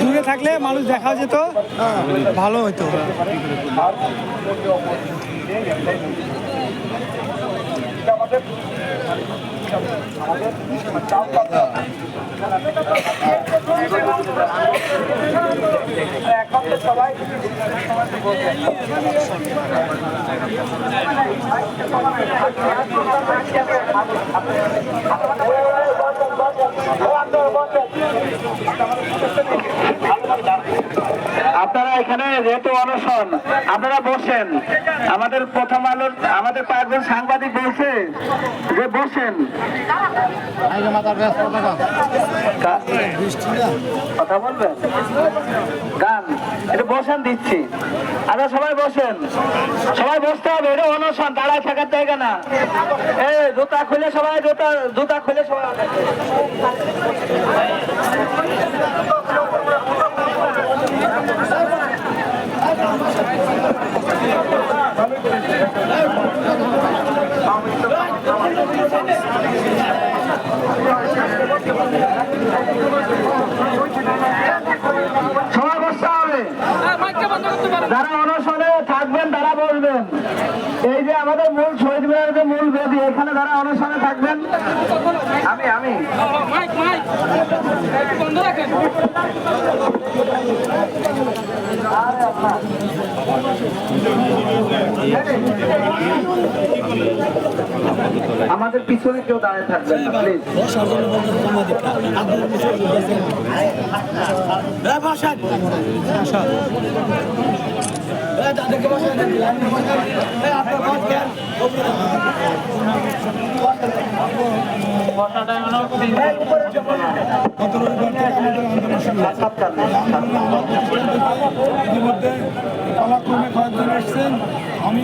দূরে থাকলে মানুষ দেখা যেত ভালো হতো আপনারা এখানে যেহেতু অনশন আপনারা বসেন। আমাদের প্রথম আলোর আমাদের কয়েকজন সাংবাদিক বলছে যে বসেন। কথা বলবেন? বসেন দিচ্ছি। আচ্ছা সবাই বসেন। সবাই বসতে হবে, এটা অনশন, দাঁড়ায় থাকার জায়গা না। এ জুতা খুলে সবাই, জুতা জুতা খুলে সবাই বসতে হবে যারা অনশনে থাকবেন তারা বসবেন এই যে আমাদের মূল শহীদ মিনার যে মূল বেদি এখানে যারা অনশনে থাকবেন আমি আমি। আরে রাখেন আমাদের পিছনে কেউ দাঁড়িয়ে থাকবেন না প্লিজ ইতিমধ্যে পালাক্রমে কয়েকজন এসছেন আমি আজই প্রথম